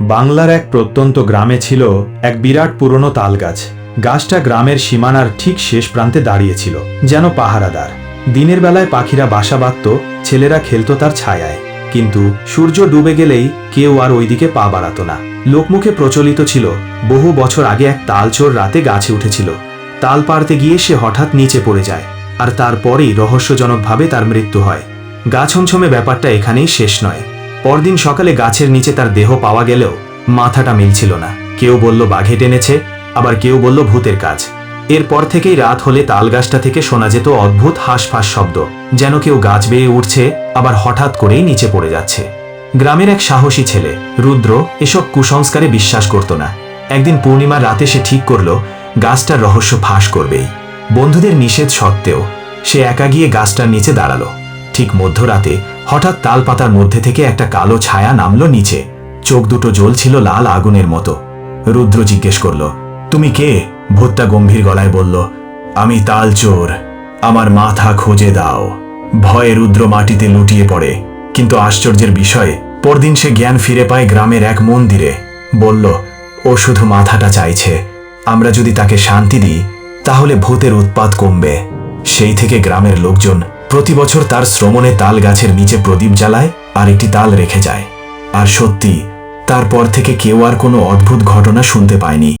বাংলার এক প্রত্যন্ত গ্রামে ছিল এক বিরাট পুরনো তাল গাছ গাছটা গ্রামের সীমানার ঠিক শেষ প্রান্তে দাঁড়িয়েছিল, যেন পাহারাদার। দিনের বেলায় পাখিরা বাসা বাঁধত, ছেলেরা খেলতো তার ছায়ায়। কিন্তু সূর্য ডুবে গেলেই কেউ আর ওইদিকে পা বাড়াত না। লোকমুখে প্রচলিত ছিল, বহু বছর আগে এক তালচোর রাতে গাছে উঠেছিল। তাল পাড়তে গিয়ে সে হঠাৎ নিচে পড়ে যায়, আর তারপরেই রহস্যজনকভাবে তার মৃত্যু হয়। গা ছমছমে ব্যাপারটা এখানেই শেষ নয়। পরদিন সকালে গাছের নিচে তার দেহ পাওয়া গেলেও মাথাটা মিলছিল না। কেউ বলল, বাঘে টেনেছে। আবার কেউ বলল, ভূতের কাজ। এরপর থেকেই রাত হলে তাল গাছটা থেকে শোনা যেত অদ্ভুত হাঁসফাঁস শব্দ, যেন কেউ গাছ বেয়ে উঠছে, আবার হঠাৎ করেই নিচে পড়ে যাচ্ছে। গ্রামের এক সাহসী ছেলে, রুদ্র, এসব কুসংস্কারে বিশ্বাস করত না। একদিন পূর্ণিমার রাতে সে ঠিক করল, গাছটার রহস্য ফাঁস করবেই। বন্ধুদের নিষেধ সত্ত্বেও সে একা গিয়ে গাছটার নিচে দাঁড়াল। ঠিক মধ্যরাতে হঠাৎ তাল পাতার মধ্যে থেকে একটা কালো ছায়া নামলো নিচে। চোখ দুটো জ্বলছিল লাল আগুনের মতো। রুদ্র জিজ্ঞেস করল, তুমি কে? ভূতটা গম্ভীর গলায় বলল, আমি তাল চোর। আমার মাথা খুঁজে দাও। ভয়ে রুদ্র মাটিতে লুটিয়ে পড়ে। কিন্তু আশ্চর্যের বিষয়, পরদিন সে জ্ঞান ফিরে পায় গ্রামের এক মন্দিরে। বলল, ও শুধু মাথাটা চাইছে। আমরা যদি তাকে শান্তি দিই, তাহলে ভূতের উৎপাত কমবে। সেই থেকে গ্রামের লোকজন প্রতি বছর তার শ্রমণে তাল গাছের নিচে প্রদীপ জ্বালায় আর একটি তাল রেখে যায়। আর সত্যি, তারপর থেকে কেউ আর কোনো অদ্ভুত ঘটনা শুনতে পায়নি।